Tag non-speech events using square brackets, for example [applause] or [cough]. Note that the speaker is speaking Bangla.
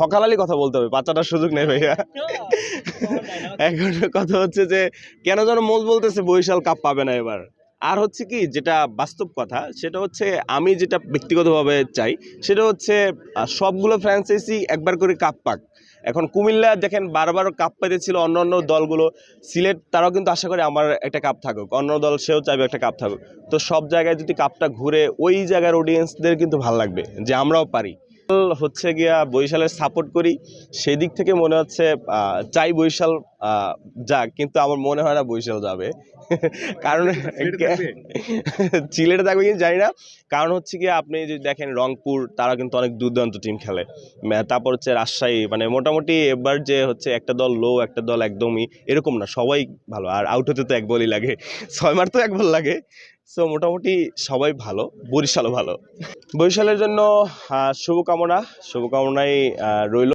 হকালালি কথা বলতে হবে বাচ্চাটার সুযোগ নেই ভাইয়া। [laughs] এখন কথা হচ্ছে যে কেন যেন মোজ বলতেছে বরিশাল কাপ পাবে না এবার। আর হচ্ছে কি যেটা বাস্তব কথা সেটা হচ্ছে আমি যেটা ব্যক্তিগতভাবে চাই সেটা হচ্ছে সবগুলো ফ্র্যাঞ্চাইজি একবার করে কাপ পাক। এখন কুমিল্লা দেখেন বারবার কাপ পেতেছিল অন্য অন্য দলগুলো সিলেট তারাও কিন্তু আশা করে আমার একটা কাপ থাকুক অন্য দল সেও চাইবে একটা কাপ থাকুক। তো সব জায়গায় যদি কাপটা ঘুরে ওই জায়গার অডিয়েন্সদের কিন্তু ভালো লাগবে যে আমরাও পারি। হচ্ছে গিয়া বরিশালের সাপোর্ট করি। সেই দিক থেকে মনে হচ্ছে চাই বরিশাল যাক কিন্তু আমার মনে হয় না বরিশাল যাবে। [laughs] কারণ চিলেটে থাকবে কিন্তু জানি না। কারণ হচ্ছে কি আপনি যদি দেখেন রংপুর তারা কিন্তু অনেক দুর্দান্ত টিম খেলে। তারপর হচ্ছে রাজশাহী মানে মোটামুটি এবার যে হচ্ছে একটা দল লো একটা দল একদমই এরকম না সবাই ভালো। আর আউট হতে তো এক বলই লাগে। [laughs] ছয় মার তো এক বল লাগে। সো মোটামুটি সবাই ভালো বরিশালও ভালো। বরিশালের জন্য শুভকামনা শুভকামনাই রইল।